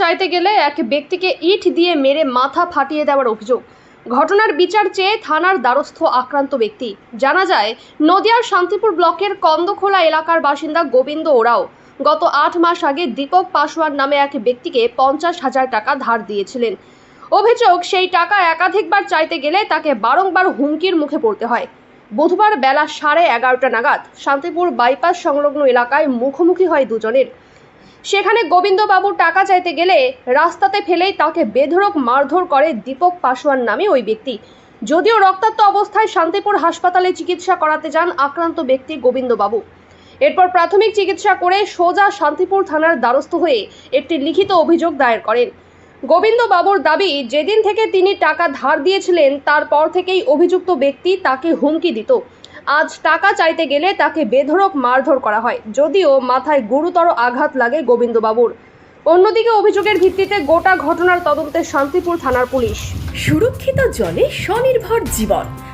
চাইতে গেলে এক ব্যক্তিকে ইট দিয়ে মেরে মাথা ফাটিয়ে দেওয়ার অভিযোগ। ঘটনার বিচার চেয়ে থানার দ্বারস্থ আক্রান্ত ব্যক্তি। জানা যায়, নদিয়ার শান্তিপুর ব্লকের কন্দখোলা এলাকার বাসিন্দা গোবিন্দ ওরাও গত আট মাস আগে দীপক পাসওয়ান নামে এক ব্যক্তিকে পঞ্চাশ হাজার টাকা ধার দিয়েছিলেন। অভিযোগ, সেই টাকা একাধিকবার চাইতে গেলে তাকে বারংবার হুমকির মুখে পড়তে হয়। বুধবার বেলা সাড়ে এগারোটা নাগাদ শান্তিপুর বাইপাস সংলগ্ন এলাকায় মুখোমুখি হয় দুজনের। সেখানে গোবিন্দবাবু টাকা চাইতে গেলে রাস্তাতে ফেলেই তাকে বেধড়ক মারধর করে দীপক পাসওয়ান নামে ওই ব্যক্তি। যদিও রক্তাক্ত অবস্থায় শান্তিপুর হাসপাতালে চিকিৎসা করাতে যান আক্রান্ত ব্যক্তি গোবিন্দবাবু। এরপর প্রাথমিক চিকিৎসা করে সোজা শান্তিপুর থানার দ্বারস্থ হয়ে একটি লিখিত অভিযোগ দায়ের করেন। গোবিন্দবাবুর দাবি, যেদিন থেকে তিনি টাকা ধার দিয়েছিলেন, তারপর থেকেই অভিযুক্ত ব্যক্তি তাকে হুমকি দিত। আজ টাকা চাইতে গেলে তাকে বেধরক মারধর করা হয়, যদিও মাথায় গুরুতর আঘাত লাগে গোবিন্দবাবুর। অন্যদিকে অভিযোগের ভিত্তিতে গোটা ঘটনার তদন্তে শান্তিপুর থানার পুলিশ। সুরক্ষিত জলে স্বনির্ভর জীবন।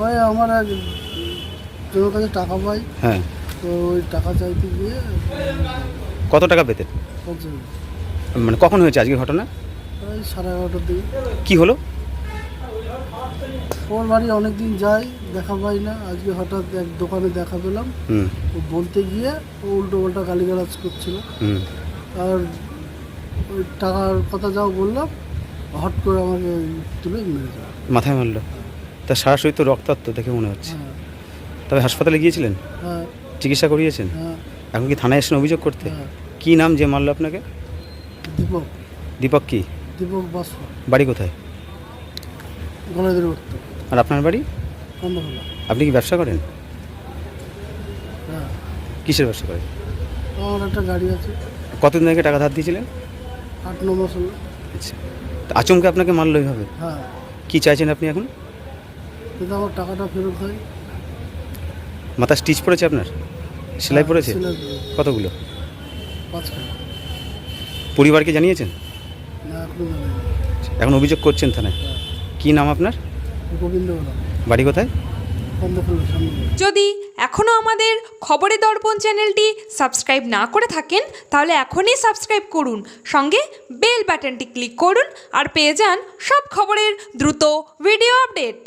ওই আমার এক জনের কাছে টাকা পাই। হ্যাঁ। তো ওই টাকা চাইতে গিয়ে কত টাকা পেতেন? পঞ্চাশ মানে কখন হয়েছে আজকে ঘটনা? ওই সাড়ে এগারোটার দিকে। কি হলো? ওর বাড়ি অনেক দিন যাই দেখা পাই না। আজকে হঠাৎ এক দোকানে দেখা পেলাম। হুম। ও বলতে গিয়ে ও উল্টো পাল্টা গালিগালাজ করছিল। হুম। আর ওই টাকার কথা যাও বললাম হট করে আমাকে তুলে মেরে দেয়। মাথায় মারলো? তা সারা শরীর তো রক্তাক্ত দেখে মনে হচ্ছে। হ্যাঁ। তবে হাসপাতালে গিয়েছিলেন? হ্যাঁ। চিকিৎসা করিয়েছেন? হ্যাঁ। এখন কি থানায় এসেছেন অভিযোগ করতে? কি নাম যে মারলো আপনাকে? দীপক। দীপক কি? দীপক বাসপা বাড়ি কোথায়? আর আপনার বাড়ি? আপনি কি ব্যবসা করেন? হ্যাঁ। কিসের ব্যবসা করেন? আমার একটা গাড়ি আছে। কতদিন আগে টাকা ধার দিয়েছিলেন? আট ন মাস হলো। আচ্ছা। আচমকে আপনাকে মারলো এইভাবে? হ্যাঁ। কি চাইছেন আপনি এখন? কিন্তু আমার টাকাটা ফেরত হয়। মাথা স্টিচ পড়েছে আপনার? সেলাই পড়েছে? সেলাই পড়েছে। কতগুলো? পরিবারকে জানিয়েছেন? না এখনও জানি না। এখন অভিযোগ করছেন থানায়? কি নাম আপনার? গোবিন্দ বলা বাড়ি কোথায়? সামনে। যদি এখনও আমাদের খবরে দর্পণ চ্যানেলটি সাবস্ক্রাইব না করে থাকেন তাহলে এখনই সাবস্ক্রাইব করুন। সঙ্গে বেল বাটনটি ক্লিক করুন আর পেয়ে যান সব খবরের দ্রুত ভিডিও আপডেট।